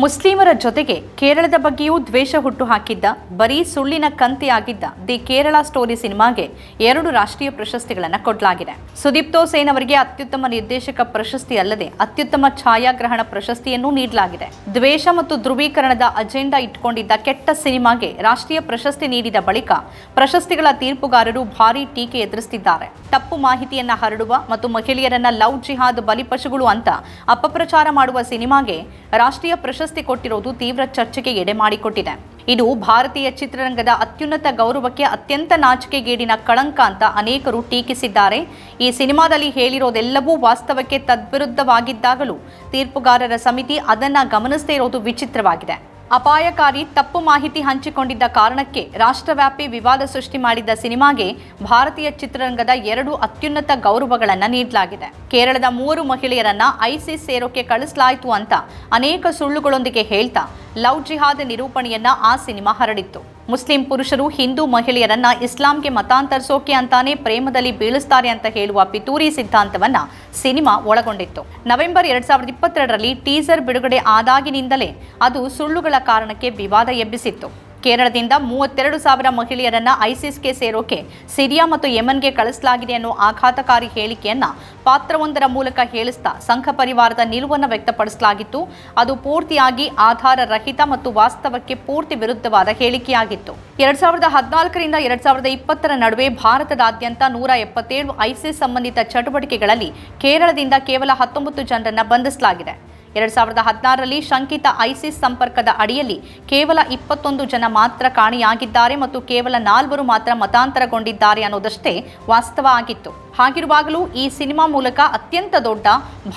ಮುಸ್ಲಿಮರ ಜೊತೆಗೆ ಕೇರಳದ ಬಗ್ಗೆಯೂ ದ್ವೇಷ ಹುಟ್ಟು ಹಾಕಿದ್ದ ಬರೀ ಸುಳ್ಳಿನ ಕಂತೆಯಾಗಿದ್ದ ದಿ ಕೇರಳ ಸ್ಟೋರಿ ಸಿನಿಮಾಗೆ ಎರಡು ರಾಷ್ಟ್ರೀಯ ಪ್ರಶಸ್ತಿಗಳನ್ನು ಕೊಡಲಾಗಿದೆ. ಸುದೀಪ್ತೋ ಸೇನ್ ಅವರಿಗೆ ಅತ್ಯುತ್ತಮ ನಿರ್ದೇಶಕ ಪ್ರಶಸ್ತಿ ಅಲ್ಲದೆ ಅತ್ಯುತ್ತಮ ಛಾಯಾಗ್ರಹಣ ಪ್ರಶಸ್ತಿಯನ್ನು ನೀಡಲಾಗಿದೆ. ದ್ವೇಷ ಮತ್ತು ಧ್ರುವೀಕರಣದ ಅಜೆಂಡಾ ಇಟ್ಕೊಂಡಿದ್ದ ಕೆಟ್ಟ ಸಿನಿಮಾಗೆ ರಾಷ್ಟ್ರೀಯ ಪ್ರಶಸ್ತಿ ನೀಡಿದ ಬಳಿಕ ಪ್ರಶಸ್ತಿಗಳ ತೀರ್ಪುಗಾರರು ಭಾರೀ ಟೀಕೆ ಎದುರಿಸುತ್ತಿದ್ದಾರೆ ತಪ್ಪು ಮಾಹಿತಿಯನ್ನ ಹರಡುವ ಮತ್ತು ಮಹಿಳೆಯರನ್ನ ಲವ್ ಜಿಹಾದ್ ಬಲಿಪಶುಗಳು ಅಂತ ಅಪಪ್ರಚಾರ ಮಾಡುವ ಸಿನಿಮಾಗೆ ರಾಷ್ಟ್ರೀಯ ಪ್ರಶಸ್ತಿ ಕೊಟ್ಟಿರೋದು ತೀವ್ರ ಚರ್ಚೆಗೆ ಎಡೆ ಮಾಡಿಕೊಟ್ಟಿದೆ. ಇದು ಭಾರತೀಯ ಚಿತ್ರರಂಗದ ಅತ್ಯುನ್ನತ ಗೌರವಕ್ಕೆ ಅತ್ಯಂತ ನಾಚಿಕೆಗೇಡಿನ ಕಳಂಕ ಅಂತ ಅನೇಕರು ಟೀಕಿಸಿದ್ದಾರೆ. ಈ ಸಿನಿಮಾದಲ್ಲಿ ಹೇಳಿರೋದೆಲ್ಲವೂ ವಾಸ್ತವಕ್ಕೆ ತದ್ವಿರುದ್ಧವಾಗಿದ್ದಾಗಲೂ ತೀರ್ಪುಗಾರರ ಸಮಿತಿ ಅದನ್ನ ಗಮನಿಸದೇ ಇರೋದು ವಿಚಿತ್ರವಾಗಿದೆ. ಅಪಾಯಕಾರಿ ತಪ್ಪು ಮಾಹಿತಿ ಹಂಚಿಕೊಂಡಿದ್ದ ಕಾರಣಕ್ಕೆ ರಾಷ್ಟ್ರವ್ಯಾಪಿ ವಿವಾದ ಸೃಷ್ಟಿ ಮಾಡಿದ್ದ ಸಿನಿಮಾಗೆ ಭಾರತೀಯ ಚಿತ್ರರಂಗದ ಎರಡು ಅತ್ಯುನ್ನತ ಗೌರವಗಳನ್ನು ನೀಡಲಾಗಿದೆ. ಕೇರಳದ ಮೂವರು ಮಹಿಳೆಯರನ್ನ ಐಸಿಸ್ ಸೇರೋಕೆ ಕಳಿಸಲಾಯಿತು ಅಂತ ಅನೇಕ ಸುಳ್ಳುಗಳೊಂದಿಗೆ ಹೇಳ್ತಾ ಲವ್ ಜಿಹಾದ್ ನಿರೂಪಣೆಯನ್ನ ಆ ಸಿನಿಮಾ ಹರಡಿತ್ತು. ಮುಸ್ಲಿಂ ಪುರುಷರು ಹಿಂದೂ ಮಹಿಳೆಯರನ್ನ ಇಸ್ಲಾಂಗೆ ಮತಾಂತರಿಸೋಕೆ ಅಂತಾನೆ ಪ್ರೇಮದಲ್ಲಿ ಬೀಳಿಸ್ತಾರೆ ಅಂತ ಹೇಳುವ ಪಿತೂರಿ ಸಿದ್ಧಾಂತವನ್ನ ಸಿನಿಮಾ ಒಳಗೊಂಡಿತ್ತು. ನವೆಂಬರ್ ಎರಡ್ ಸಾವಿರದ ಇಪ್ಪತ್ತೆರಡರಲ್ಲಿ ಟೀಸರ್ ಬಿಡುಗಡೆ ಆದಾಗಿನಿಂದಲೇ ಅದು ಸುಳ್ಳುಗಳ ಕಾರಣಕ್ಕೆ ವಿವಾದ ಎಬ್ಬಿಸಿತ್ತು. ಕೇರಳದಿಂದ ಮೂವತ್ತೆರಡು ಸಾವಿರ ಮಹಿಳೆಯರನ್ನ ಐಸಿಸ್ಗೆ ಸೇರೋಕೆ ಸಿರಿಯಾ ಮತ್ತು ಯೆಮನ್ಗೆ ಕಳಿಸಲಾಗಿದೆ ಅನ್ನೋ ಆಘಾತಕಾರಿ ಹೇಳಿಕೆಯನ್ನ ಪಾತ್ರವೊಂದರ ಮೂಲಕ ಹೇಳಿಸ್ತಾ ಸಂಘ ಪರಿವಾರದ ನಿಲುವನ್ನು ವ್ಯಕ್ತಪಡಿಸಲಾಗಿತ್ತು. ಅದು ಪೂರ್ತಿಯಾಗಿ ಆಧಾರ ರಹಿತ ಮತ್ತು ವಾಸ್ತವಕ್ಕೆ ಪೂರ್ತಿ ವಿರುದ್ಧವಾದ ಹೇಳಿಕೆಯಾಗಿತ್ತು. ಎರಡ್ ಸಾವಿರದ ಹದಿನಾಲ್ಕರಿಂದ ಎರಡ್ ಸಾವಿರದ ಇಪ್ಪತ್ತರ ನಡುವೆ ಭಾರತದಾದ್ಯಂತ ನೂರ ಎಪ್ಪತ್ತೇಳು ಐಸಿಸ್ ಸಂಬಂಧಿತ ಚಟುವಟಿಕೆಗಳಲ್ಲಿ ಕೇರಳದಿಂದ ಕೇವಲ ಹತ್ತೊಂಬತ್ತು ಜನರನ್ನ ಬಂಧಿಸಲಾಗಿದೆ. ಎರಡ್ ಸಾವಿರದ ಹದಿನಾರರಲ್ಲಿ ಶಂಕಿತ ಐಸಿಸ್ ಸಂಪರ್ಕದ ಅಡಿಯಲ್ಲಿ ಕೇವಲ ಇಪ್ಪತ್ತೊಂದು ಜನ ಮಾತ್ರ ಕಾಣೆಯಾಗಿದ್ದಾರೆ ಮತ್ತು ಕೇವಲ ನಾಲ್ವರು ಮಾತ್ರ ಮತಾಂತರಗೊಂಡಿದ್ದಾರೆ ಅನ್ನೋದಷ್ಟೇ ವಾಸ್ತವ ಆಗಿತ್ತು. ಹಾಗಿರುವಾಗಲೂ ಈ ಸಿನಿಮಾ ಮೂಲಕ ಅತ್ಯಂತ ದೊಡ್ಡ,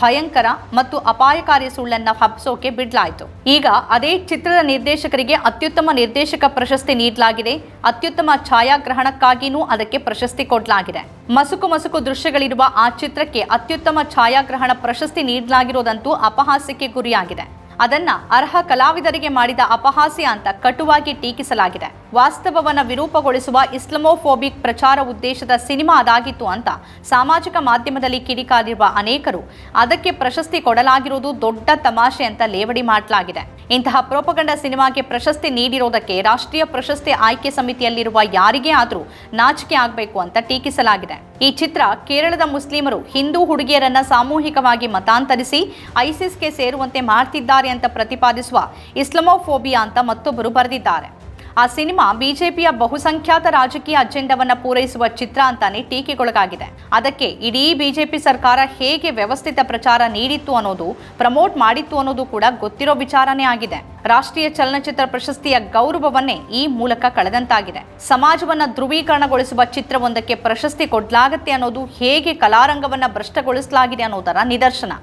ಭಯಂಕರ ಮತ್ತು ಅಪಾಯಕಾರಿ ಸುಳ್ಳನ್ನು ಹಬ್ಸೋಕೆ ಬಿಡ್ಲಾಯಿತು. ಈಗ ಅದೇ ಚಿತ್ರದ ನಿರ್ದೇಶಕರಿಗೆ ಅತ್ಯುತ್ತಮ ನಿರ್ದೇಶಕ ಪ್ರಶಸ್ತಿ ನೀಡಲಾಗಿದೆ. ಅತ್ಯುತ್ತಮ ಛಾಯಾಗ್ರಹಣಕ್ಕಾಗಿಯೂ ಅದಕ್ಕೆ ಪ್ರಶಸ್ತಿ ಕೊಡಲಾಗಿದೆ. ಮಸುಕು ಮಸುಕು ದೃಶ್ಯಗಳಿರುವ ಆ ಚಿತ್ರಕ್ಕೆ ಅತ್ಯುತ್ತಮ ಛಾಯಾಗ್ರಹಣ ಪ್ರಶಸ್ತಿ ನೀಡಲಾಗಿರೋದಂತೂ ಅಪಹಾಸ್ಯಕ್ಕೆ ಗುರಿಯಾಗಿದೆ. ಅದನ್ನ ಅರ್ಹ ಕಲಾವಿದರಿಗೆ ಮಾಡಿದ ಅಪಹಾಸ್ಯ ಅಂತ ಕಟುವಾಗಿ ಟೀಕಿಸಲಾಗಿದೆ. ವಾಸ್ತವವನ್ನು ವಿರೂಪಗೊಳಿಸುವ ಇಸ್ಲಮೋಫೋಬಿಕ್ ಪ್ರಚಾರ ಉದ್ದೇಶದ ಸಿನಿಮಾ ಅದಾಗಿತ್ತು ಅಂತ ಸಾಮಾಜಿಕ ಮಾಧ್ಯಮದಲ್ಲಿ ಕಿಡಿಕಾರಿರುವ ಅನೇಕರು. ಅದಕ್ಕೆ ಪ್ರಶಸ್ತಿ ಕೊಡಲಾಗಿರುವುದು ದೊಡ್ಡ ತಮಾಷೆ ಅಂತ ಲೇವಡಿ ಮಾಡಲಾಗಿದೆ. ಇಂತಹ ಪ್ರೋಪಗಂಡ ಸಿನಿಮಾಗೆ ಪ್ರಶಸ್ತಿ ನೀಡಿರೋದಕ್ಕೆ ರಾಷ್ಟ್ರೀಯ ಪ್ರಶಸ್ತಿ ಆಯ್ಕೆ ಸಮಿತಿಯಲ್ಲಿರುವ ಯಾರಿಗೇ ಆದರೂ ನಾಚಿಕೆ ಆಗಬೇಕು ಅಂತ ಟೀಕಿಸಲಾಗಿದೆ. ಈ ಚಿತ್ರ ಕೇರಳದ ಮುಸ್ಲಿಮರು ಹಿಂದೂ ಹುಡುಗಿಯರನ್ನ ಸಾಮೂಹಿಕವಾಗಿ ಮತಾಂತರಿಸಿ ಐಸಿಸ್ಗೆ ಸೇರುವಂತೆ ಮಾಡ್ತಿದ್ದಾರೆ ಅಂತ ಪ್ರತಿಪಾದಿಸುವ ಇಸ್ಲಾಮೋಫೋಬಿಯಾ ಅಂತ ಮತ್ತೊಬ್ಬರು ಬರೆದಿದ್ದಾರೆ. ಆ ಸಿನಿಮಾ ಬಿಜೆಪಿಯ ಬಹುಸಂಖ್ಯಾತ ರಾಜಕೀಯ ಅಜೆಂಡವನ್ನ ಪೂರೈಸುವ ಚಿತ್ರ ಅಂತಾನೆ ಟೀಕೆಗೊಳಗಾಗಿದೆ. ಅದಕ್ಕೆ ಇಡೀ ಬಿಜೆಪಿ ಸರ್ಕಾರ ಹೇಗೆ ವ್ಯವಸ್ಥಿತ ಪ್ರಚಾರ ನೀಡಿತ್ತು ಅನ್ನೋದು, ಪ್ರಮೋಟ್ ಮಾಡಿತ್ತು ಅನ್ನೋದು ಕೂಡ ಗೊತ್ತಿರೋ ವಿಚಾರನೇ ಆಗಿದೆ. ರಾಷ್ಟ್ರೀಯ ಚಲನಚಿತ್ರ ಪ್ರಶಸ್ತಿಯ ಗೌರವವನ್ನೇ ಈ ಮೂಲಕ ಕಳೆದಂತಾಗಿದೆ. ಸಮಾಜವನ್ನ ಧ್ರುವೀಕರಣಗೊಳಿಸುವ ಚಿತ್ರವೊಂದಕ್ಕೆ ಪ್ರಶಸ್ತಿ ಕೊಡ್ಲಾಗತ್ತೆ ಅನ್ನೋದು ಹೇಗೆ ಕಲಾರಂಗವನ್ನ ಭ್ರಷ್ಟಗೊಳಿಸಲಾಗಿದೆ ಅನ್ನೋದರ ನಿದರ್ಶನ.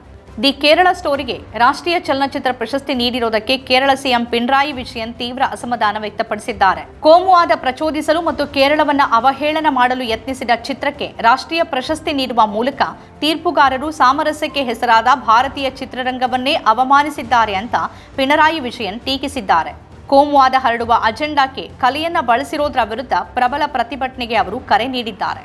ದಿ ಕೇರಳ ಸ್ಟೋರಿಗೆ ರಾಷ್ಟ್ರೀಯ ಚಲನಚಿತ್ರ ಪ್ರಶಸ್ತಿ ನೀಡಿರುವುದಕ್ಕೆ ಕೇರಳ ಸಿಎಂ ಪಿಣರಾಯಿ ವಿಜಯನ್ ತೀವ್ರ ಅಸಮಾಧಾನ ವ್ಯಕ್ತಪಡಿಸಿದ್ದಾರೆ. ಕೋಮುವಾದ ಪ್ರಚೋದಿಸಲು ಮತ್ತು ಕೇರಳವನ್ನು ಅವಹೇಳನ ಮಾಡಲು ಯತ್ನಿಸಿದ ಚಿತ್ರಕ್ಕೆ ರಾಷ್ಟ್ರೀಯ ಪ್ರಶಸ್ತಿ ನೀಡುವ ಮೂಲಕ ತೀರ್ಪುಗಾರರು ಸಾಮರಸ್ಯಕ್ಕೆ ಹೆಸರಾದ ಭಾರತೀಯ ಚಿತ್ರರಂಗವನ್ನೇ ಅವಮಾನಿಸಿದ್ದಾರೆ ಅಂತ ಪಿಣರಾಯಿ ವಿಜಯನ್ ಟೀಕಿಸಿದ್ದಾರೆ. ಕೋಮುವಾದ ಹರಡುವ ಅಜೆಂಡಾಕ್ಕೆ ಕಲೆಯನ್ನ ಬಳಸಿರೋದರ ವಿರುದ್ಧ ಪ್ರಬಲ ಪ್ರತಿಭಟನೆಗೆ ಅವರು ಕರೆ ನೀಡಿದ್ದಾರೆ.